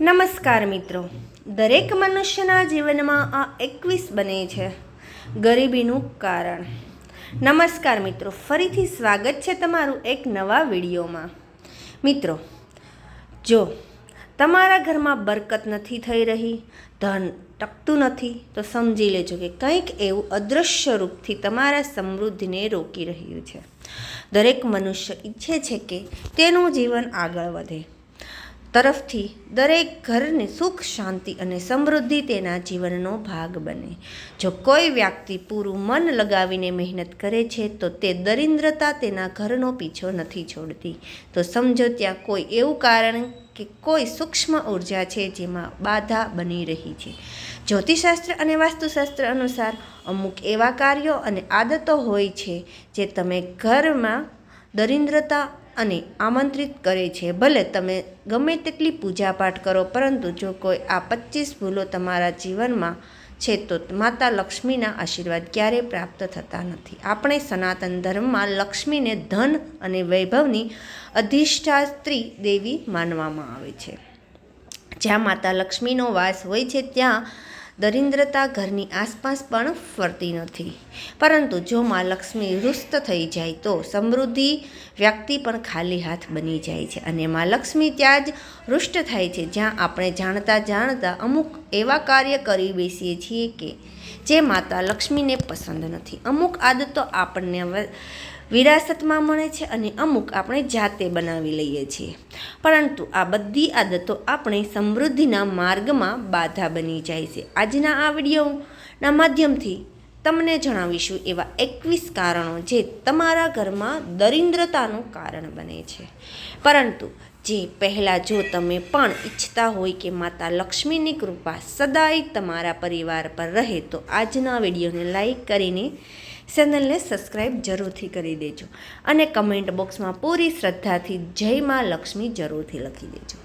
નમસ્કાર મિત્રો. દરેક મનુષ્યના જીવનમાં આ એકવીસ બને છે. ગરીબીનું કારણ. નમસ્કાર મિત્રો, ફરીથી સ્વાગત છે તમારું એક નવા વિડીયોમાં. મિત્રો, જો તમારા ઘરમાં બરકત નથી થઈ રહી, ધન ટકતું નથી, તો સમજી લેજો કે કંઈક એવું અદૃશ્ય રૂપથી તમારા સમૃદ્ધિને રોકી રહ્યું છે. દરેક મનુષ્ય ઈચ્છે છે કે તેનું જીવન આગળ વધે. તરફથી દરેક ઘરને સુખ, શાંતિ અને સમૃદ્ધિ તેના જીવનનો ભાગ બને. જો કોઈ વ્યક્તિ પૂરું મન લગાવીને મહેનત કરે છે, તો તે દરિદ્રતા તેના ઘરનો પીછો નથી છોડતી. તો સમજો ત્યાં કોઈ એવું કારણ કે કોઈ સૂક્ષ્મ ઊર્જા છે જેમાં બાધા બની રહી છે. જ્યોતિષશાસ્ત્ર અને વાસ્તુશાસ્ત્ર અનુસાર અમુક એવા કાર્યો અને આદતો હોય છે જે તમે ઘરમાં દરિદ્રતા અને આમંત્રિત કરે છે. ભલે તમે ગમે તેટલી પૂજાપાઠ કરો, પરંતુ જો કોઈ આ પચીસ ભૂલો તમારા જીવનમાં છે, તો માતા લક્ષ્મીના આશીર્વાદ ક્યારેય પ્રાપ્ત થતા નથી. આપણે સનાતન ધર્મમાં લક્ષ્મીને ધન અને વૈભવની અધિષ્ઠાત્રી દેવી માનવામાં આવે છે. જ્યાં માતા લક્ષ્મીનો વાસ હોય છે, ત્યાં દરિદ્રતા ઘરની આસપાસ પણ ફરતી નથી. પરંતુ જો માં લક્ષ્મી રુસ્ત થઈ જાય તો સમૃદ્ધિ વ્યક્તિ પણ ખાલી હાથ બની જાય છે અને માં લક્ષ્મી ત્યાં જ રુષ્ટ થાય છે, જ્યાં આપણે જાણતા જાણતા અમુક એવા કાર્ય કરી બેસીએ છીએ કે જે માતા લક્ષ્મીને પસંદ નથી. અમુક આદતો આપણને વિરાસતમાં મળે છે અને અમુક આપણે જાતે બનાવી લઈએ છીએ. પરંતુ આ બધી આદતો આપણે સમૃદ્ધિના માર્ગમાં બાધા બની જાય છે. આજના આ વિડીયોના માધ્યમથી તમને જણાવીશું એવા એકવીસ કારણો જે તમારા ઘરમાં દરિદ્રતાનું કારણ બને છે. પરંતુ જે પહેલાં જો તમે પણ ઈચ્છતા હોય કે માતા લક્ષ્મીની કૃપા સદાય તમારા પરિવાર પર રહે તો આજના વિડીયોને લાઈક કરીને ચેનલને સબસ્ક્રાઈબ જરૂરથી કરી દેજો અને કમેન્ટ બોક્સમાં પૂરી શ્રદ્ધાથી જય માં લક્ષ્મી જરૂરથી લખી દેજો.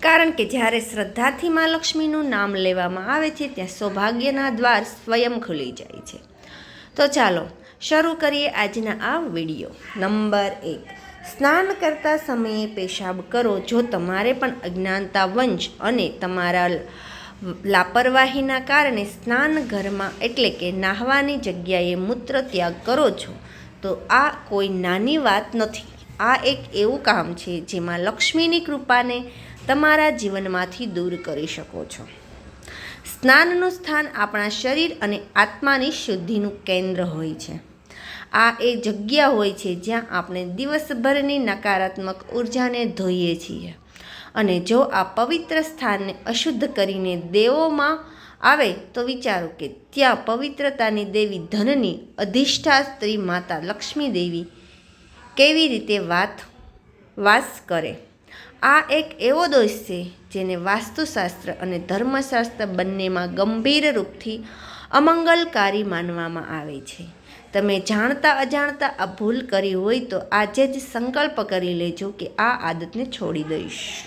કારણ કે જ્યારે શ્રદ્ધાથી માં લક્ષ્મીનું નામ લેવામાં આવે છે, ત્યાં સૌભાગ્યના દ્વાર સ્વયં ખુલી જાય છે. તો ચાલો, શરૂ કરીએ આજના આ વીડિયો. નંબર એક, સ્નાન કરતા સમયે પેશાબ કરો. જો તમારે પણ અજ્ઞાનતા વંશ અને તમારા લાપરવાહીના કારણે સ્નાન ઘરમાં એટલે કે નાહવાની જગ્યાએ મૂત્ર ત્યાગ કરો છો, તો આ કોઈ નાની વાત નથી. આ એક એવું કામ છે જેમાં લક્ષ્મીની કૃપાને તમારા જીવનમાંથી દૂર કરી શકો છો. સ્નાનનું સ્થાન આપણા શરીર અને આત્માની શુદ્ધિનું કેન્દ્ર હોય છે. આ એ જગ્યા હોય છે જ્યાં આપણે દિવસભરની નકારાત્મક ઉર્જાને ધોઈએ છીએ. અને જો આ પવિત્ર સ્થાનને અશુદ્ધ કરીને દેવોમાં આવે, તો વિચારો કે ત્યાં પવિત્રતાની દેવી ધનની અધિષ્ઠા સ્ત્રી માતા લક્ષ્મી દેવી કેવી રીતે વાત, વાસ કરે. આ એક એવો દોષ છે જેને વાસ્તુશાસ્ત્ર અને ધર્મશાસ્ત્ર બંનેમાં ગંભીર રૂપથી અમંગલકારી માનવામાં આવે છે. તમે જાણતા અજાણતા આ ભૂલ કરી હોય તો આજે જ સંકલ્પ કરી લેજો કે આ આદતને છોડી દઈશ.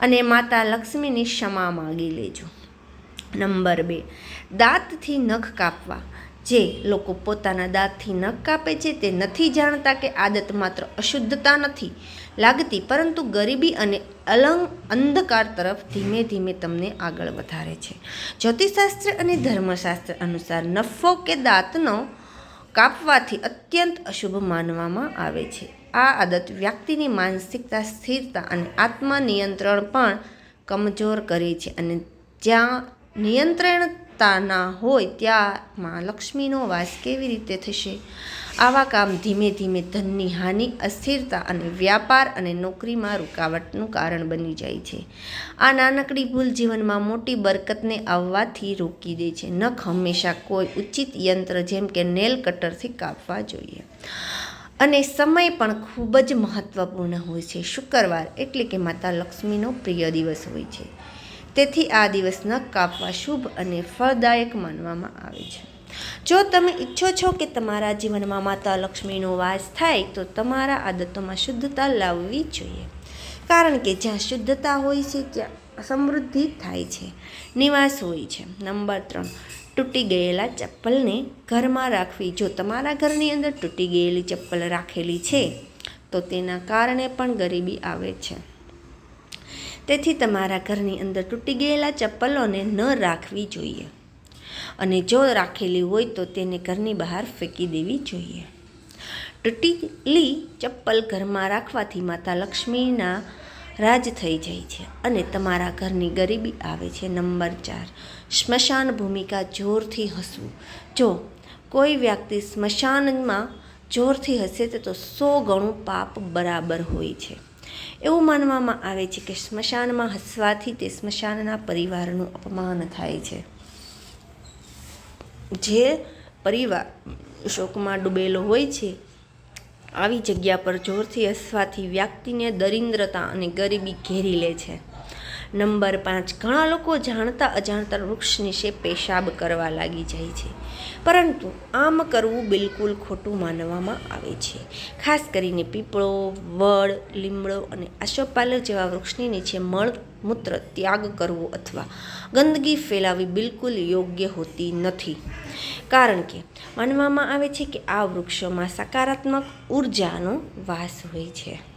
અને માતા લક્ષ્મીની ક્ષમા માગી લેજો. નંબર બે, દાંતથી નખ કાપવા. જે લોકો પોતાના દાંતથી નખ કાપે છે, તે નથી જાણતા કે આદત માત્ર અશુદ્ધતા નથી લાગતી, પરંતુ ગરીબી અને અલંગ અંધકાર તરફ ધીમે ધીમે તમને આગળ વધારે છે. જ્યોતિષશાસ્ત્ર અને ધર્મશાસ્ત્ર અનુસાર નફો કે દાંતનો કાપવાથી અત્યંત અશુભ માનવામાં આવે છે. આ આદત વ્યક્તિની માનસિકતા, સ્થિરતા અને આત્મનિયંત્રણ પણ કમજોર કરે છે અને જ્યાં નિયંત્રણતા ના હોય ત્યાંમાં લક્ષ્મીનો વાસ કેવી રીતે થશે? આવા કામ ધીમે ધીમે ધનની હાનિ, અસ્થિરતા અને વ્યાપાર અને નોકરીમાં રૂકાવટનું કારણ બની જાય છે. આ નાનકડી ભૂલ જીવનમાં મોટી બરકતને આવવાથી રોકી દે છે. નખ હંમેશા કોઈ ઉચિત યંત્ર જેમ કે નેલ કટરથી કાપવા જોઈએ. અને સમય પણ ખૂબ જ મહત્ત્વપૂર્ણ હોય છે. શુક્રવાર એટલે કે માતા લક્ષ્મીનો પ્રિય દિવસ હોય છે. તેથી આ દિવસ નખ કાપવા શુભ અને ફળદાયક માનવામાં આવે છે. જો તમે ઈચ્છો છો કે તમારા જીવનમાં માતા લક્ષ્મીનો વાસ થાય, તો તમારા આદતોમાં શુદ્ધતા લાવવી જોઈએ. કારણ કે જ્યાં શુદ્ધતા હોય છે, ત્યાં સમૃદ્ધિ થાય છે. નિવાસ હોય છે. નંબર ત્રણ તૂટી ગયેલા ચપ્પલને ઘરમાં રાખવી. જો તમારા ઘરની અંદર તૂટી ગયેલી ચપ્પલ રાખેલી છે, તો તેના કારણે પણ ગરીબી આવે છે. તેથી તમારા ઘરની અંદર તૂટી ગયેલા ચપ્પલોને ન રાખવી જોઈએ. અને જો રાખેલી હોય, તો તેને ઘરની બહાર ફેંકી દેવી જોઈએ. તૂટેલી ચપ્પલ ઘરમાં રાખવાથી માતા લક્ષ્મીના રાજ થઈ જાય છે અને તમારા ઘરની ગરીબી આવે છે. નંબર ચાર, સ્મશાન ભૂમિકા જોરથી હસવું. જો કોઈ વ્યક્તિ સ્મશાનમાં જોરથી હસે તો સો ગણું પાપ બરાબર હોય છે. એવું માનવામાં આવે છે કે સ્મશાનમાં હસવાથી તે સ્મશાનના પરિવારનું અપમાન થાય છે. જે પરિવાર શોકમાં ડૂબેલો હોય છે આવી જગ્યા પર જોરથી હસવાથી વ્યક્તિને દરિદ્રતા અને ગરીબી ઘેરી લે છે. નંબર પાંચ, ઘણા લોકો જાણતા અજાણતા વૃક્ષ નીચે પેશાબ કરવા લાગી જાય છે. પરંતુ આમ કરવું બિલકુલ ખોટું માનવામાં આવે છે. ખાસ કરીને પીપળો, વડ, લીમડો અને આશોપાલવ જેવા વૃક્ષની નીચે મળ, મૂત્ર ત્યાગ કરવો અથવા ગંદકી ફેલાવી બિલકુલ યોગ્ય હોતી નથી. કારણ કે માનવામાં આવે છે કે આ વૃક્ષોમાં સકારાત્મક ઉર્જાનો વાસ હોય છે.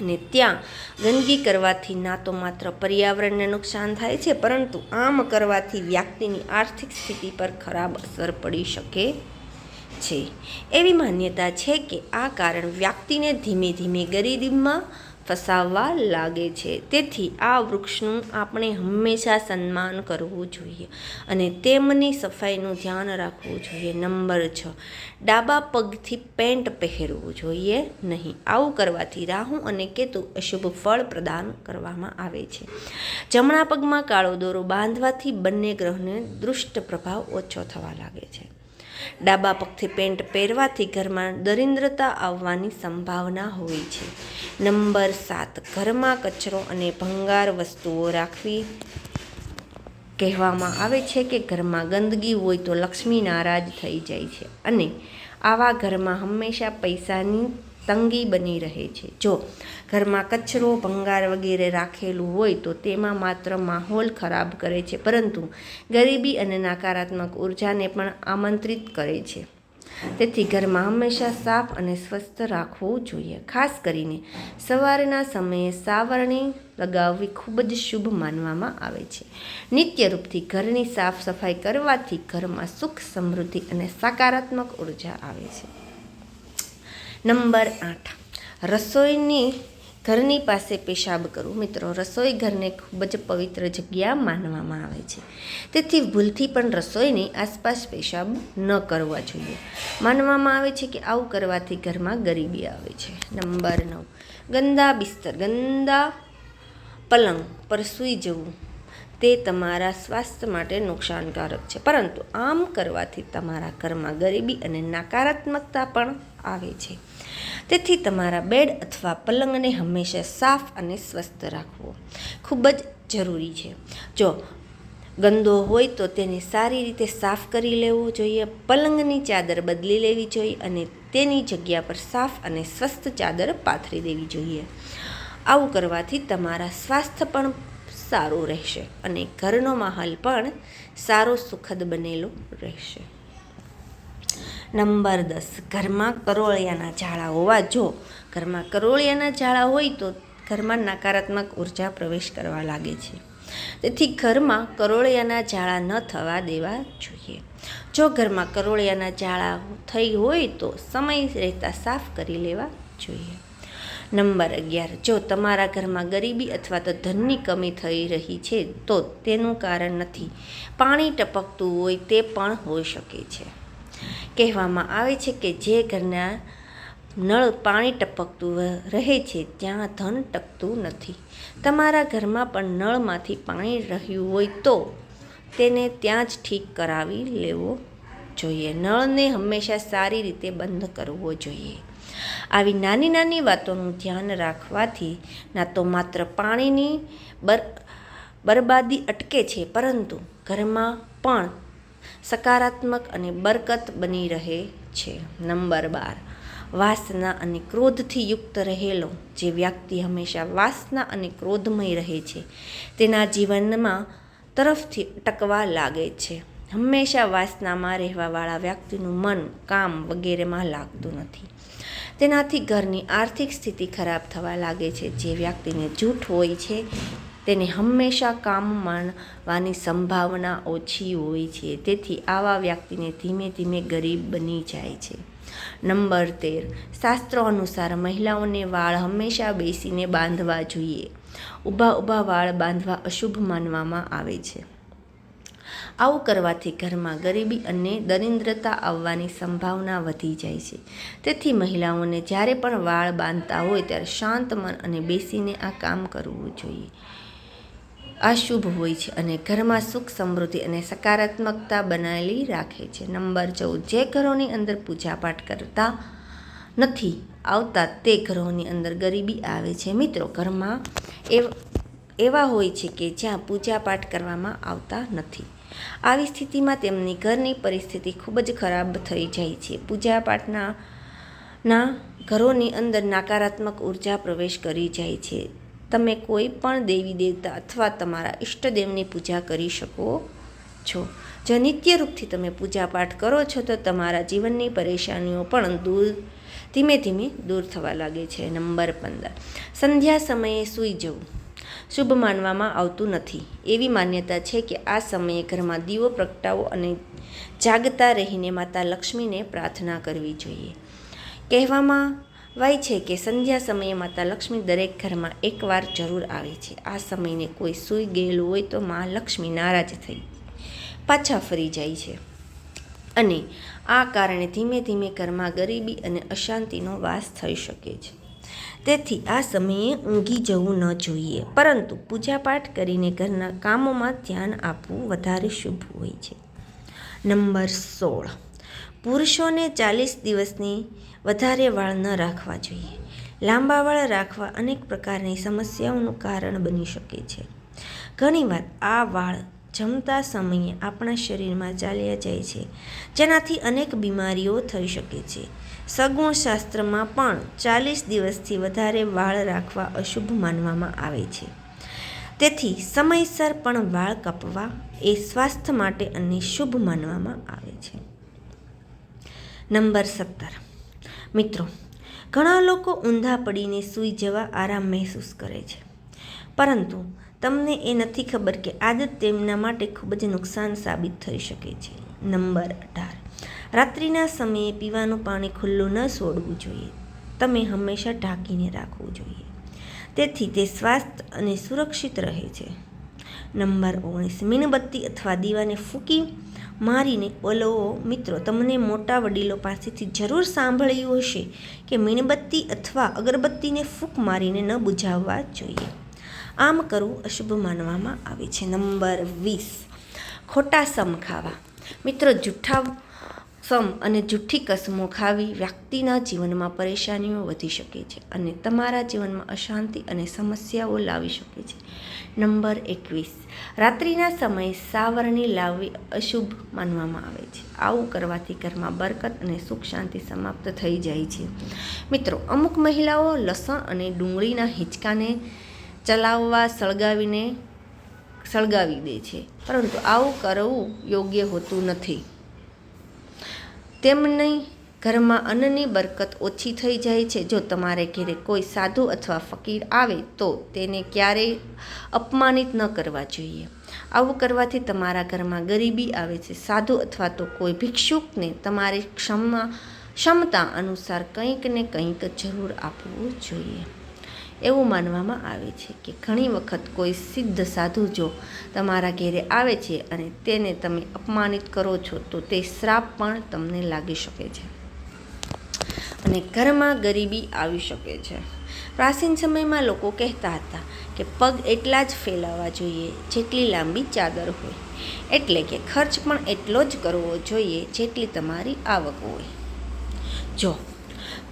અને ત્યાં ગંદકી કરવાથી ના તો માત્ર પર્યાવરણને નુકસાન થાય છે, પરંતુ આમ કરવાથી વ્યક્તિની આર્થિક સ્થિતિ પર ખરાબ અસર પડી શકે છે. એવી માન્યતા છે કે આ કારણ વ્યક્તિને ધીમે ધીમે ગરીબીમાં ફસાવવા લાગે છે. તેથી આ વૃક્ષનું આપણે હંમેશા સન્માન કરવું જોઈએ અને તેમની સફાઈનું ધ્યાન રાખવું જોઈએ. નંબર છ, ડાબા પગથી પેન્ટ પહેરવું જોઈએ નહીં. આવું કરવાથી રાહુ અને કેતુ અશુભ ફળ પ્રદાન કરવામાં આવે છે. જમણા પગમાં કાળો દોરો બાંધવાથી બંને ગ્રહને દુષ્ટ પ્રભાવ ઓછો થવા લાગે છે. ડાબા પગથી પેન્ટ પહેરવાથી ઘરમાં દરિદ્રતા આવવાની સંભાવના હોય છે. નંબર સાત, ઘરમાં કચરો અને ભંગાર વસ્તુઓ રાખવી. કહેવામાં આવે છે કે ઘરમાં ગંદકી હોય તો લક્ષ્મી નારાજ થઈ જાય છે અને આવા ઘરમાં હંમેશા પૈસાની તંગી બની રહે છે. જો ઘરમાં કચરો, ભંગાર વગેરે રાખેલું હોય તો તેમાં માત્ર માહોલ ખરાબ કરે છે, પરંતુ ગરીબી અને નકારાત્મક ઉર્જાને પણ આમંત્રિત કરે છે. તેથી ઘરમાં હંમેશા સાફ અને સ્વસ્થ રાખવું જોઈએ. ખાસ કરીને સવારના સમયે સાવરણી લગાવવી ખૂબ જ શુભ માનવામાં આવે છે. નિત્ય રૂપથી ઘરની સાફ સફાઈ કરવાથી ઘરમાં સુખ સમૃદ્ધિ અને સકારાત્મક ઊર્જા આવે છે. નંબર આઠ. રસોઈની ઘરની પાસે પેશાબ કરવું મિત્રો, રસોઈ ઘરને ખૂબ જ પવિત્ર જગ્યા માનવામાં આવે છે. તેથી ભૂલથી પણ રસોઈની આસપાસ પેશાબ ન કરવા જોઈએ. માનવામાં આવે છે કે આવું કરવાથી ઘરમાં ગરીબી આવે છે. નંબર નવ. ગંદા બિસ્તર, ગંદા પલંગ પર સૂઈ જવું, તે તમારા સ્વાસ્થ્ય માટે નુકસાનકારક છે. પરંતુ આમ કરવાથી તમારા ઘરમાં ગરીબી અને નકારાત્મકતા પણ આવે છે. તેથી તમારા બેડ અથવા પલંગને હંમેશા સાફ અને સ્વસ્થ રાખવો ખૂબ જ જરૂરી છે. જો ગંદો હોય તો તેને સારી રીતે સાફ કરી લેવો જોઈએ, પલંગની ચાદર બદલી લેવી જોઈએ અને તેની જગ્યા પર સાફ અને સ્વસ્થ ચાદર પાથરી દેવી જોઈએ. આવું કરવાથી તમારા સ્વાસ્થ્ય પણ સારું રહેશે અને ઘરનો માહોલ પણ સારો, સુખદ બનેલો રહેશે. નંબર દસ. ઘરમાં કરોળિયાના ઝાડા હોવા જો, ઘરમાં કરોળિયાના ઝાડા હોય તો ઘરમાં નકારાત્મક ઊર્જા પ્રવેશ કરવા લાગે છે. તેથી ઘરમાં કરોળિયાના ઝાડા ન થવા દેવા જોઈએ. જો ઘરમાં કરોળિયાના ઝાડા થઈ હોય તો સમય રહેતા સાફ કરી લેવા જોઈએ. નંબર અગિયાર. જો તમારા ઘરમાં ગરીબી અથવા તો ધનની કમી થઈ રહી છે, તો તેનું કારણ નથી. પાણી ટપકતું હોય તે પણ હોઈ શકે છે. કહેવામાં આવે છે કે જે ઘરના નળ પાણી ટપકતું રહે છે, ત્યાં ધન ટકતું નથી. તમારા ઘરમાં પણ નળમાંથી પાણી રહ્યું હોય તો તેને ત્યાં જ ઠીક કરાવી લેવો જોઈએ. નળને હંમેશા સારી રીતે બંધ કરવો જોઈએ. આવી નાની નાની વાતોનું ધ્યાન રાખવાથી ના તો માત્ર પાણીની બર, બરબાદી અટકે છે, પરંતુ ઘરમાં પણ સકારાત્મક અને બરકત બની રહે છે. નંબર બાર, વાસના અને ક્રોધથી યુક્ત રહેલો, જે વ્યક્તિ હંમેશા વાસના અને ક્રોધમય રહે છે, તેના જીવનમાં તરફથી ટકવા લાગે છે. હંમેશા વાસનામાં રહેવાવાળા વ્યક્તિનું મન, કામ વગેરેમાં લાગતું નથી. તેનાથી ઘરની આર્થિક સ્થિતિ ખરાબ થવા લાગે છે. જે વ્યક્તિને જૂઠ હોય છે તેને હંમેશા કામ માણવાની સંભાવના ઓછી હોય છે. તેથી આવા વ્યક્તિને ધીમે ધીમે ગરીબ બની જાય છે. નંબર તેર. શાસ્ત્રો અનુસાર મહિલાઓને વાળ હંમેશા બેસીને બાંધવા જોઈએ. ઊભા ઊભા વાળ બાંધવા અશુભ માનવામાં આવે છે. આવું કરવાથી ઘરમાં ગરીબી અને દરિદ્રતા આવવાની સંભાવના વધી જાય છે. તેથી મહિલાઓને જ્યારે પણ વાળ બાંધતા હોય ત્યારે શાંત મન અને બેસીને આ કામ કરવું જોઈએ. આ શુભ હોય છે અને ઘરમાં સુખ સમૃદ્ધિ અને સકારાત્મકતા બનાવેલી રાખે છે. નંબર ચૌદ, જે ઘરોની અંદર પૂજાપાઠ કરતા નથી આવતા તે ઘરોની અંદર ગરીબી આવે છે. મિત્રો, ઘરમાં એવ, એવા હોય છે કે જ્યાં પૂજાપાઠ કરવામાં આવતા નથી. આવી સ્થિતિમાં તેમની ઘરની પરિસ્થિતિ ખૂબ જ ખરાબ થઈ જાય છે. પૂજાપાઠના, ના ઘરોની અંદર નકારાત્મક ઊર્જા પ્રવેશ કરી જાય છે. તમે કોઈ પણ દેવી, દેવતા અથવા તમારા ઈષ્ટદેવની પૂજા કરી શકો છો. જો નિત્ય રૂપથી તમે પૂજાપાઠ કરો છો, તો તમારા જીવનની પરેશાનીઓ પણ દૂર, ધીમે ધીમે દૂર થવા લાગે છે. નંબર પંદર. સંધ્યા સમયે સૂઈ જવું. શુભ માનવામાં આવતું નથી. એવી માન્યતા છે કે આ સમયે ઘરમાં દીવો, પ્રગટાવો અને જાગતા રહીને માતા લક્ષ્મીને પ્રાર્થના કરવી જોઈએ. કહેવામાં વાય છે કે સંધ્યા સમયે માતા લક્ષ્મી દરેક ઘરમાં એકવાર જરૂર આવે છે. આ સમયને કોઈ સૂઈ ગયેલું હોય તો મા લક્ષ્મી નારાજ થઈ પાછા ફરી જાય છે. અને આ કારણે ધીમે ધીમે ઘરમાં ગરીબી અને અશાંતિનો વાસ થઈ શકે છે. તેથી આ સમયે ઊંઘી જવું ન જોઈએ, પરંતુ પૂજાપાઠ કરીને ઘરના કામોમાં ધ્યાન આપવું વધારે શુભ હોય છે. નંબર સોળ. પુરુષોને ચાલીસ દિવસની વધારે વાળ ન રાખવા જોઈએ. લાંબા વાળ રાખવા અનેક પ્રકારની સમસ્યાઓનું કારણ બની શકે છે. ઘણીવાર આ વાળ જમતા સમયે આપણા શરીરમાં ચાલ્યા જાય છે. જેનાથી અનેક બીમારીઓ થઈ શકે છે. સગુણ શાસ્ત્રમાં પણ ચાલીસ દિવસથી વધારે વાળ રાખવા અશુભ માનવામાં આવે છે. તેથી સમયસર પણ વાળ કાપવા એ સ્વાસ્થ્ય માટે અને શુભ માનવામાં આવે છે. નંબર સત્તર. મિત્રો, ઘણા લોકો ઊંધા પડીને સૂઈ જવા આરામ મહેસૂસ કરે છે. પરંતુ તમને એ નથી ખબર કે આદત તેમના માટે ખૂબ જ નુકસાન સાબિત થઈ શકે છે. નંબર અઢાર. રાત્રિના સમયે પીવાનું પાણી ખુલ્લું ન છોડવું જોઈએ. તમે હંમેશા ઢાંકીને રાખવું જોઈએ. તેથી તે સ્વાસ્થ્ય અને સુરક્ષિત રહે છે. નંબર ઓગણીસ. મીણબત્તી અથવા દીવાને ફૂંકી મારીને ઓલવો મિત્રો, તમને મોટા વડીલો પાસેથી જરૂર સાંભળ્યું હશે કે મીણબત્તી અથવા અગરબત્તીને ફૂંક મારીને ન બુઝાવવા જોઈએ. આમ કરવું અશુભ માનવામાં આવે છે. નંબર વીસ. ખોટા સમ ખાવા મિત્રો જૂઠા સમ અને જૂઠી કસમો ખાવી વ્યક્તિના જીવનમાં પરેશાનીઓ વધી શકે છે અને તમારા જીવનમાં અશાંતિ અને સમસ્યાઓ લાવી શકે છે. નંબર એકવીસ. રાત્રિના સમયે સાવરણી લાવવી અશુભ માનવામાં આવે છે. આવું કરવાથી ઘરમાં બરકત અને સુખ શાંતિ સમાપ્ત થઈ જાય છે. મિત્રો, અમુક મહિલાઓ લસણ અને ડુંગળીના હિંચકાને ચલાવવા સળગાવીને સળગાવી દે છે. પરંતુ આવું કરવું યોગ્ય હોતું નથી. તેમની ઘરમાં અન્નની બરકત ઓછી થઈ જાય છે. જો તમારે ઘેરે કોઈ સાધુ અથવા ફકીર આવે, તો તેને ક્યારેય અપમાનિત ન કરવા જોઈએ. આવું કરવાથી તમારા ઘરમાં ગરીબી આવે છે. સાધુ અથવા તો કોઈ ભિક્ષુકને તમારી ક્ષમા, ક્ષમતા અનુસાર કંઈક ને કંઈક જરૂર આપવું જોઈએ. એવું માનવામાં આવે છે કે ઘણી વખત કોઈ સિદ્ધ સાધુ જો તમારા ઘેરે આવે છે અને તેને તમે અપમાનિત કરો છો, તો તે શ્રાપ પણ તમને લાગી શકે છે અને ઘરમાં ગરીબી આવી શકે છે. પ્રાચીન સમયમાં લોકો કહેતા હતા કે પગ એટલા જ ફેલાવવા જોઈએ જેટલી લાંબી ચાદર હોય. એટલે કે ખર્ચ પણ એટલો જ કરવો જોઈએ જેટલી તમારી આવક હોય. જો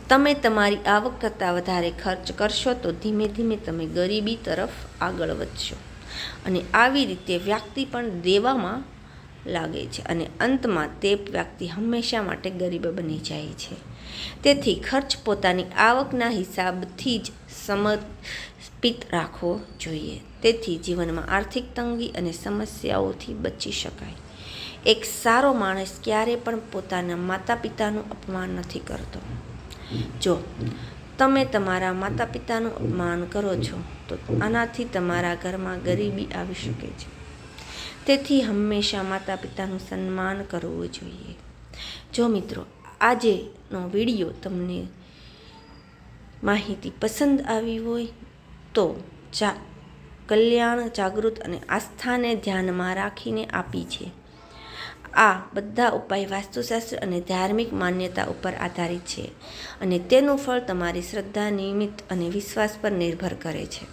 તમે તમારી આવક કરતાં વધારે ખર્ચ કરશો તો ધીમે ધીમે તમે ગરીબી તરફ આગળ વધશો. અને આવી રીતે વ્યક્તિ પણ દેવામાં લાગે છે અને અંતમાં તે વ્યક્તિ હંમેશા માટે ગરીબ બની જાય છે. તેથી ખર્ચ પોતાની આવકના હિસાબથી જ સમર્પિત રાખવો જોઈએ. તેથી જીવનમાં આર્થિક તંગી અને સમસ્યાઓથી બચી શકાય. એક સારો માણસ ક્યારે પણ પોતાના માતા પિતાનું અપમાન નથી કરતો. જો તમે તમારા માતા પિતાનું અપમાન કરો છો, તો આનાથી તમારા ઘરમાં ગરીબી આવી શકે છે. તેથી હંમેશા માતા પિતાનું સન્માન કરવું જોઈએ. જો મિત્રો, આજેનો વીડિયો તમને માહિતી પસંદ આવી હોય, તો જા કલ્યાણ, જાગૃત અને આસ્થાને ધ્યાનમાં રાખીને આપી છે. આ બધા ઉપાય વાસ્તુશાસ્ત્ર અને ધાર્મિક માન્યતા ઉપર આધારિત છે અને તેનું ફળ તમારી શ્રદ્ધા, નિયમિત અને વિશ્વાસ પર નિર્ભર કરે છે.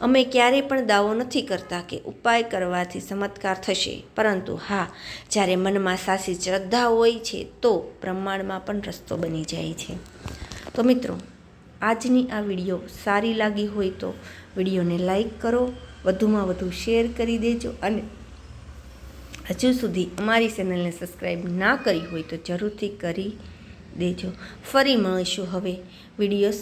અમે ક્યારેય પણ દાવો નથી કરતા કે ઉપાય કરવાથી ચમત્કાર થશે, પરંતુ હા, જ્યારે મનમાં સાચી શ્રદ્ધા હોય છે, તો બ્રહ્માંડમાં પણ રસ્તો બની જાય છે. તો મિત્રો, આજની આ વીડિયો સારી લાગી હોય તો વિડીયોને લાઈક કરો, વધુમાં વધુ શેર કરી દેજો અને હજુ સુધી અમારી ચેનલને સબસ્ક્રાઈબ ના કરી હોય તો જરૂરથી કરી દેજો. ફરી મળીશું હવે. વિડીયોસ